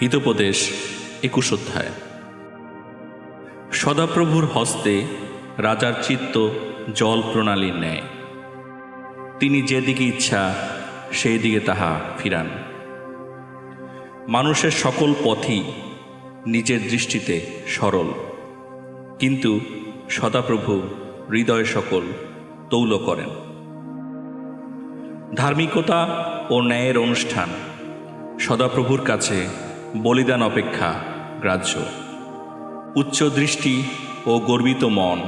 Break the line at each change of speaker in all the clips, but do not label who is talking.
হিতোপদেশ একুশ অধ্যায়। সদাপ্রভুর হস্তে রাজার চিত্ত জল প্রণালীর ন্যায় তিনি যেদিকে ইচ্ছা সেই দিকে তাহা ফিরান। মানুষের সকল পথই নিজের দৃষ্টিতে সরল। কিন্তু সদাপ্রভু হৃদয় সকল তৌল করেন। ধার্মিকতা ও ন্যায়ের অনুষ্ঠান সদাপ্রভুর কাছে বলিদান অপেক্ষা গ্রাহ্য। উচ্চ দৃষ্টি ও গর্বিত মন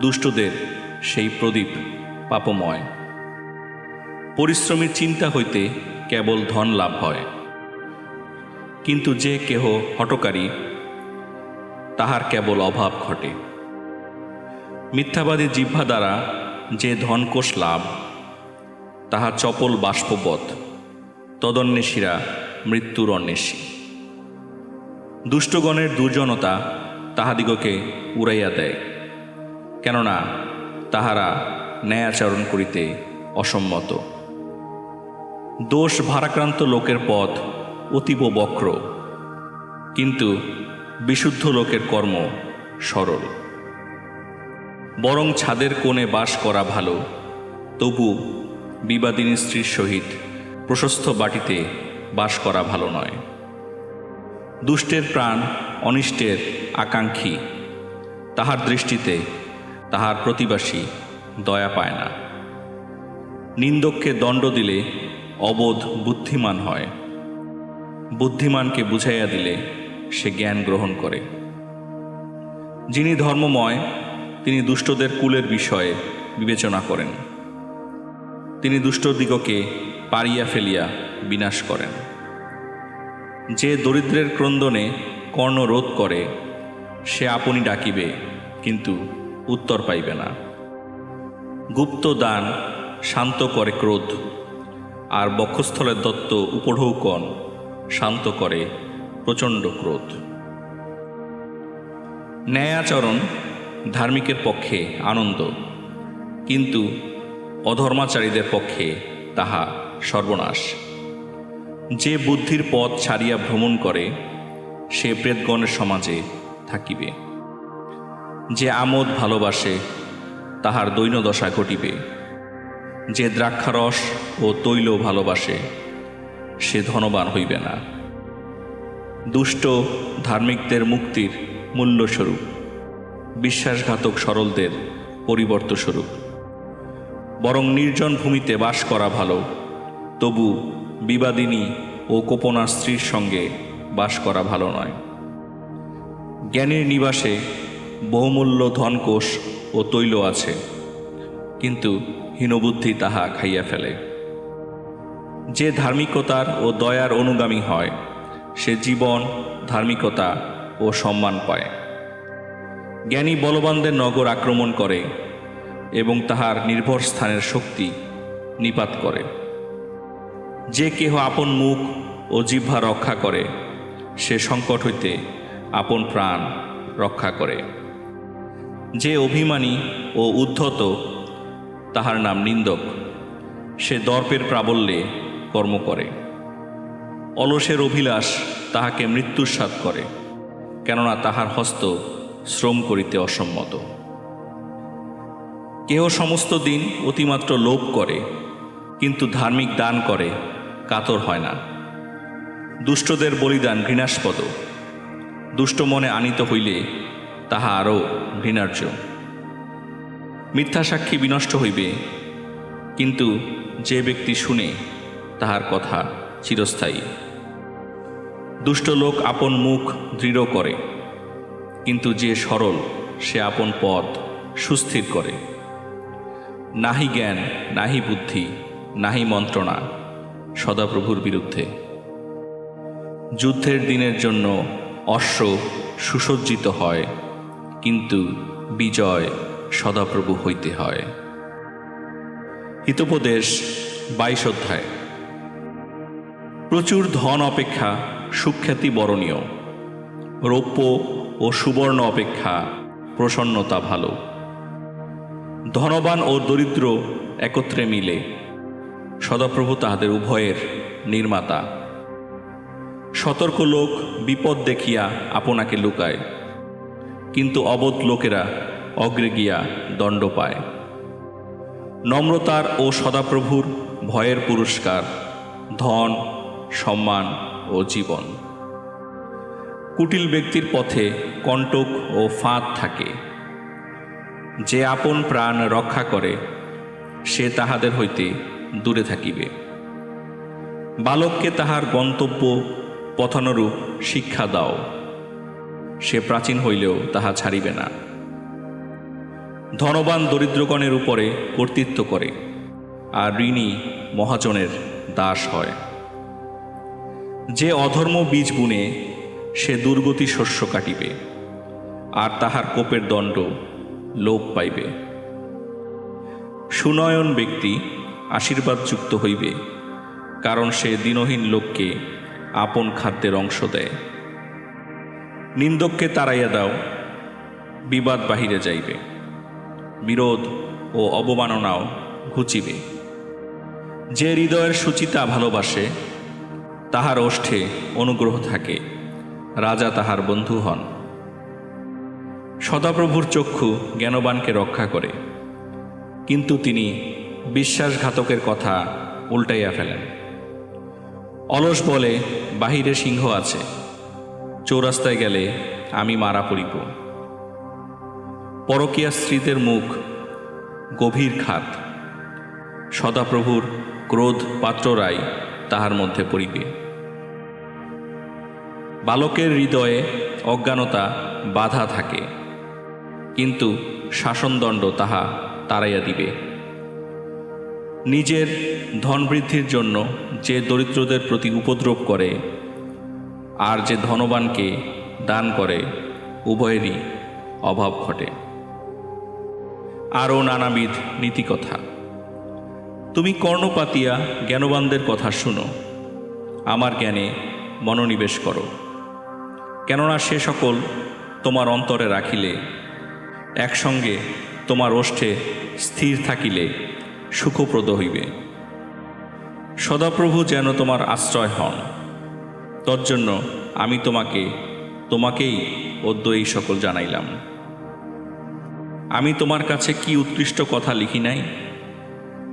দুষ্টদের সেই প্রদীপ পাপময়। পরিশ্রমীর চিন্তা হইতে কেবল ধন লাভ হয়। কিন্তু যে কেহ হটকারী তাহার কেবল অভাব ঘটে। মিথ্যাবাদী জিহ্বা দ্বারা যে ধনকোষ লাভ, তাহা চপল বাষ্পবৎ, তদন্বেষীরা মৃত্যুর অন্বেষী। দুষ্টগণের দুর্জনতা তাহাদিগকে উড়াইয়া দেয়, কেননা তাহারা ন্যায়াচরণ করিতে অসম্মত। দোষ ভারাক্রান্ত লোকের পথ অতীব বক্র, কিন্তু বিশুদ্ধ লোকের কর্ম সরল। বরং ছাদের কোণে বাস করা ভালো, তবু বিবাদিনী স্ত্রীর সহিত প্রশস্ত বাটিতে বাস করা ভালো নয়। দুষ্টের প্রাণ, অনিষ্টের আকাঙ্ক্ষী, তাহার দৃষ্টিতে তাহার প্রতিবাসী দয়া পায় না। নিন্দককে দণ্ড দিলে অবোধ বুদ্ধিমান হয়। বুদ্ধিমানকে বুঝাইয়া দিলে সে জ্ঞান গ্রহণ করে। যিনি ধর্মময়, তিনি দুষ্টদের কুলের বিষয়ে বিবেচনা করেন। তিনি দুষ্টদিগকে পারিয়া ফেলিয়া বিনাশ করেন। যে দরিদ্রের ক্রন্দনে কর্ণ রোধ করে, সে আপনি ডাকিবে, কিন্তু উত্তর পাইবে না। গুপ্ত দান শান্ত করে ক্রোধ, আর বক্ষস্থলের দত্ত উপঢৌকন শান্ত করে প্রচণ্ড ক্রোধ। ন্যায়াচরণ ধার্মিকের পক্ষে আনন্দ, কিন্তু অধর্মাচারীদের পক্ষে তাহা সর্বনাশ। যে বুদ্ধির পথ ছাড়িয়া ভ্রমণ করে, সে প্রেতগণের সমাজে থাকিবে। যে আমোদ ভালোবাসে, তাহার দৈন্যদশা ঘটিবে। যে দ্রাক্ষারস ও তৈল ভালোবাসে, সে ধনবান হইবে না। দুষ্ট ধার্মিকদের মুক্তির মূল্যস্বরূপ, বিশ্বাসঘাতক সরলদের পরিবর্তস্বরূপ। বরং নির্জন ভূমিতে বাস করা ভালো, তবু বিবাদিনী ও কোপনার স্ত্রীর সঙ্গে বাস করা ভালো নয়। জ্ঞানীর নিবাসে বহুমূল্য ধনকোষ ও তৈল আছে, কিন্তু হীনবুদ্ধি তাহা খাইয়া ফেলে। যে ধার্মিকতার ও দয়ার অনুগামী হয় সে জীবন, ধার্মিকতা ও সম্মান পায়। জ্ঞানী বলবানদের নগর আক্রমণ করে এবং তাহার নির্ভর স্থানের শক্তি নিপাত করে। যে কেহ আপন মুখ ও জিহ্বা রক্ষা করে, সে সংকট হইতে আপন প্রাণ রক্ষা করে। যে অভিমানী ও উদ্ধত, তাহার নাম নিন্দক। সে দর্পের প্রাবল্যে কর্ম করে। অলসের অভিলাষ তাহাকে মৃত্যুর স্বাদ করে, কেননা তাহার হস্ত শ্রম করিতে অসম্মত। কেহ সমস্ত দিন অতিমাত্র লোভ করে, কিন্তু ধার্মিক দান করে, কাতর হয় না। দুষ্টদের বলিদান ঘৃণাস্পদ। দুষ্ট মনে আনিত হইলে তাহা আরও ঘৃণার্য। মিথ্যা সাক্ষী বিনষ্ট হইবে, কিন্তু যে ব্যক্তি শুনে তাহার কথা চিরস্থায়ী। দুষ্ট লোক আপন মুখ দৃঢ় করে, কিন্তু যে সরল, সে আপন পথ সুস্থির করে। নাহি জ্ঞান, নাহি বুদ্ধি, নাহি মন্ত্রণা, সদাপ্রভুর বিরুদ্ধে। যুদ্ধের দিনের জন্য অশ্ব সুসজ্জিত হয়, কিন্তু বিজয় সদাপ্রভু হইতে হয়। হিতোপদেশ বাইশ অধ্যায়। প্রচুর ধন অপেক্ষা, সুখ্যাতি বরণীয়। রৌপ্য ও সুবর্ণ অপেক্ষা, প্রসন্নতা ভালো। ধনবান ও দরিদ্র একত্রে মিলে, সদাপ্রভু তাহাদের উভয়ের নির্মাতা। সতর্ক লোক বিপদ দেখিয়া আপনাকে লুকায়, কিন্তু অবোধ লোকেরা অগ্রে গিয়া দণ্ড পায়। নম্রতার ও সদাপ্রভুর ভয়ের পুরস্কার, ধন সম্মান ও জীবন। কুটিল ব্যক্তির পথে কণ্টক ও ফাঁদ থাকে। যে আপন প্রাণ রক্ষা করে, সে তাহাদের হইতে দূরে থাকিবে। বালককে তাহার গন্তব্য পথানুরূপ শিক্ষা দাও। সে প্রাচীন হইলেও তাহা ছাড়িবে না। ধনবান দরিদ্রগণের উপরে কর্তৃত্ব করে, আর ঋণী মহাজনের দাস হয়। যে অধর্ম বীজ বুনে, সে দুর্গতি শস্য কাটিবে, আর তাহার কোপের দণ্ড লোপ পাইবে। সুনয়ন ব্যক্তি আশীর্বাদযুক্ত হইবে, কারণ সে দিনহীন লোককে আপন খাদ্যের অংশ দেয়। নিন্দককে তাড়াইয়া দাও, বিবাদ বাহিরে যাইবে, বিরোধ ও অবমাননাও ঘুচিবে। যে হৃদয়ের সুচিতা ভালোবাসে তাহার ওষ্ঠে অনুগ্রহ থাকে। রাজা তাহার বন্ধু হন। সদাপ্রভুর চক্ষু জ্ঞানবানকে রক্ষা করে। কিন্তু তিনি বিশ্বাসঘাতকের কথা উল্টাইয়া ফেলেন। অলস বলে, বাহিরে সিংহ আছে। চৌরাস্তায় গেলে আমি মারা পড়িব। পরকীয়া স্ত্রীদের মুখ গভীর খাত। সদাপ্রভুর ক্রোধ পাত্ররাই তাহার মধ্যে পড়িবে। বালকের হৃদয়ে অজ্ঞানতা বাধা থাকে, কিন্তু শাসনদণ্ড তাহা তাড়াইয়া দিবে। নিজের ধন বৃদ্ধির জন্য যে দরিদ্রদের প্রতি উপদ্রব করে, আর যে ধনবানকে দান করে, উভয়েরই অভাব ঘটে। আরও নানাবিধ নীতিকথা। তুমি কর্ণপাতিয়া জ্ঞানবানদের কথা শুনো। আমার জ্ঞানে মনোনিবেশ করো। কেননা সে সকল তোমার অন্তরে রাখিলে, একসঙ্গে তোমার ওষ্ঠে স্থির থাকিলে সুখপ্রদ হইবে। সদাপ্রভু যেন তোমার আশ্রয় হন। তজ্জন্য আমি তোমাকে, তোমাকেই অদ্য এই সকল জানাইলাম। আমি তোমার কাছে কি উৎকৃষ্ট কথা লিখি নাই?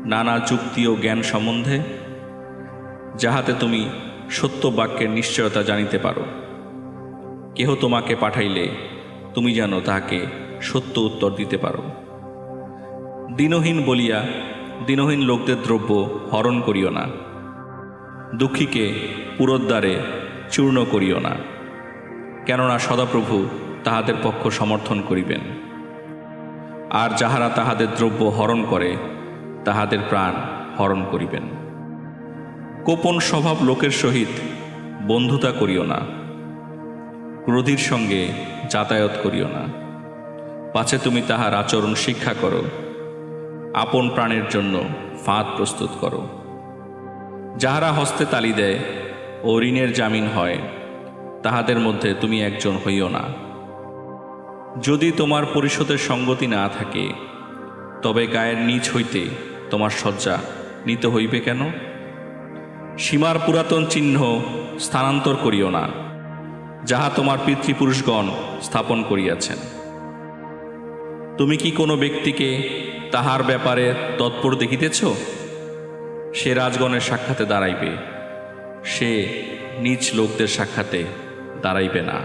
নানা যুক্তি ও জ্ঞান সম্বন্ধে, যাহাতে তুমি সত্য বাক্যের নিশ্চয়তা জানিতে পারো। কেহ তোমাকে পাঠাইলে তুমি যেন তাহাকে সত্য উত্তর দিতে পারো। দিনহীন বলিয়া দিনহীন লোকদের দ্রব্য হরণ করিও না। দুঃখীকে পুরোদ্বারে চূর্ণ করিও না। কেননা সদাপ্রভু তাহাদের পক্ষ সমর্থন করিবেন। আর যাহারা তাহাদের দ্রব্য হরণ করে তাহাদের প্রাণ হরণ করিবেন। কোপন স্বভাব লোকের সহিত বন্ধুতা করিও না। ক্রোধীর সঙ্গে যাতায়াত করিও না। পাছে তুমি তাহার আচরণ শিক্ষা করো। আপন প্রাণের জন্য ফাঁদ প্রস্তুত করো। যাহারা হস্তে তালি দেয় ও ঋণের জামিন হয়, তাহাদের মধ্যে তুমি একজন হইও না। যদি তোমার পরিশোধের সঙ্গতি না থাকে, তবে গায়ের নিচ হইতে তোমার শয্যা, নিতে হইবে কেন? সীমার পুরাতন চিহ্ন স্থানান্তর করিও না, যাহা তোমার পিতৃপুরুষগণ স্থাপন করিয়াছেন। তুমি কি কোনো ব্যক্তিকে তাহার ব্যাপারে তৎপর দেখিতেছ? সে রাজগণের সাক্ষাতে দাঁড়াইবে, সে নিজ লোকদের সাক্ষাতে দাঁড়াইবে না।